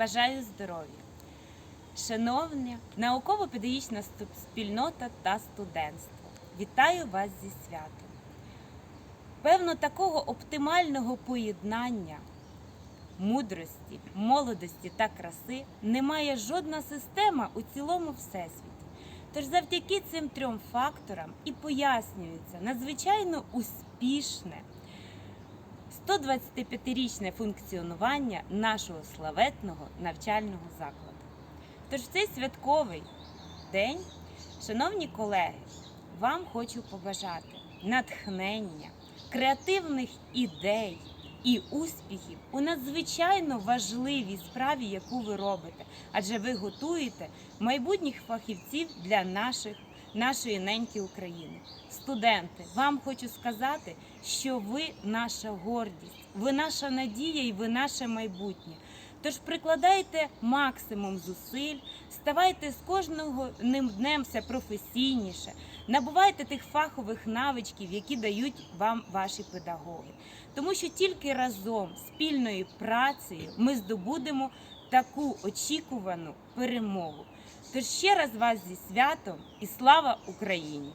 бажаю здоров'я. Шановна науково-педагогічна спільнота та студентство, вітаю вас зі святом. Певно, такого оптимального поєднання мудрості, молодості та краси немає жодна система у цілому всесвіті. Тож завдяки цим трьом факторам і пояснюється надзвичайно успішне 125-річне функціонування нашого славетного навчального закладу. Тож в цей святковий день, шановні колеги, вам хочу побажати натхнення, креативних ідей і успіхів у надзвичайно важливій справі, яку ви робите, адже ви готуєте майбутніх фахівців для наших, нашої неньки України. Студенти, вам хочу сказати, що ви наша гордість, ви наша надія і ви наше майбутнє. Тож прикладайте максимум зусиль, ставайте з кожного ним днем все професійніше, набувайте тих фахових навичків, які дають вам ваші педагоги. Тому що тільки разом, спільною працею, ми здобудемо таку очікувану перемогу. Тож ще раз вас зі святом і слава Україні!